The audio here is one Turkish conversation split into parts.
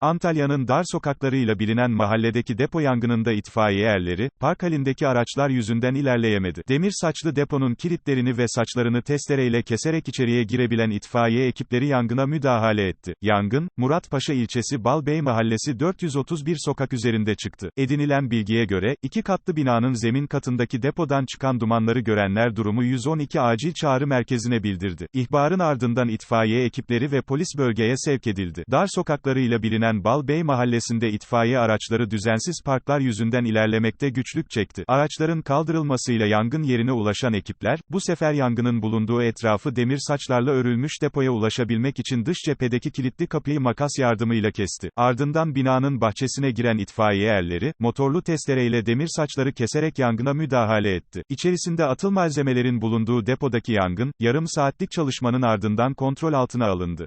Antalya'nın dar sokaklarıyla bilinen mahalledeki depo yangınında itfaiye erleri, park halindeki araçlar yüzünden ilerleyemedi. Demir saçlı deponun kilitlerini ve saçlarını testereyle keserek içeriye girebilen itfaiye ekipleri yangına müdahale etti. Yangın, Muratpaşa ilçesi Balbey Mahallesi 431 sokak üzerinde çıktı. Edinilen bilgiye göre, iki katlı binanın zemin katındaki depodan çıkan dumanları görenler durumu 112 acil çağrı merkezine bildirdi. İhbarın ardından itfaiye ekipleri ve polis bölgeye sevk edildi. Dar sokaklarıyla bilinen Balbey mahallesinde itfaiye araçları düzensiz parklar yüzünden ilerlemekte güçlük çekti. Araçların kaldırılmasıyla yangın yerine ulaşan ekipler, bu sefer yangının bulunduğu etrafı demir saçlarla örülmüş depoya ulaşabilmek için dış cephedeki kilitli kapıyı makas yardımıyla kesti. Ardından binanın bahçesine giren itfaiye erleri, motorlu testereyle demir saçları keserek yangına müdahale etti. İçerisinde atıl malzemelerin bulunduğu depodaki yangın, yarım saatlik çalışmanın ardından kontrol altına alındı.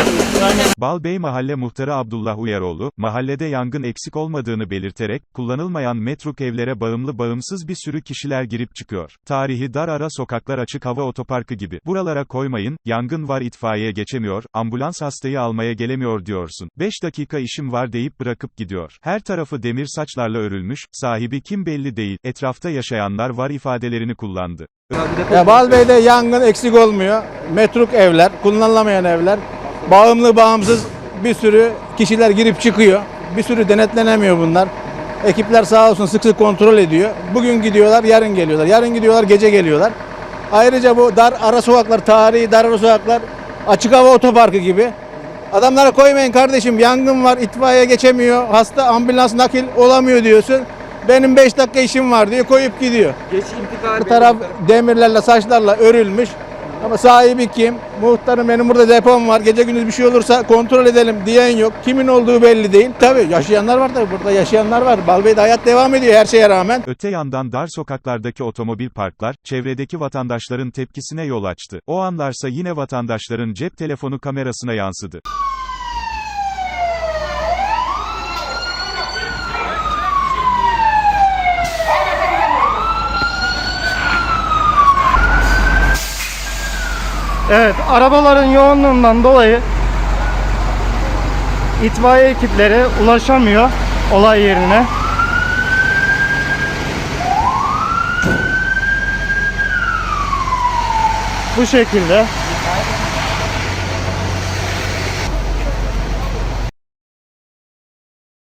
Balbey Mahalle Muhtarı Abdullah Uyaroğlu, mahallede yangın eksik olmadığını belirterek, kullanılmayan metruk evlere bağımlı bağımsız bir sürü kişiler girip çıkıyor. Tarihi dar ara sokaklar açık hava otoparkı gibi. Buralara koymayın, yangın var itfaiye geçemiyor, ambulans hastayı almaya gelemiyor diyorsun. 5 dakika işim var deyip bırakıp gidiyor. Her tarafı demir saçlarla örülmüş, sahibi kim belli değil, etrafta yaşayanlar var ifadelerini kullandı. Ya Balbey'de yangın eksik olmuyor. Metruk evler, kullanılamayan evler, bağımlı bağımsız bir sürü kişiler girip çıkıyor. Bir sürü denetlenemiyor bunlar. Ekipler sağ olsun sık sık kontrol ediyor. Bugün gidiyorlar, yarın geliyorlar. Yarın gidiyorlar, gece geliyorlar. Ayrıca bu dar ara sokaklar, tarihi dar ara sokaklar açık hava otoparkı gibi. Adamlara koymayın kardeşim yangın var, itfaiye geçemiyor, hasta ambulans nakil olamıyor diyorsun. Benim 5 dakika işim var diyor, koyup gidiyor. Geç intikal Bu taraf demirlerle, saçlarla örülmüş. Ama sahibi kim? Muhtarım benim burada depom var. Gece gündüz bir şey olursa kontrol edelim diyen yok. Kimin olduğu belli değil. Tabii yaşayanlar var tabii. Burada yaşayanlar var. Balbey'de hayat devam ediyor her şeye rağmen. Öte yandan dar sokaklardaki otomobil parklar, çevredeki vatandaşların tepkisine yol açtı. O anlarsa yine vatandaşların cep telefonu kamerasına yansıdı. Evet, arabaların yoğunluğundan dolayı itfaiye ekipleri ulaşamıyor olay yerine. Bu şekilde.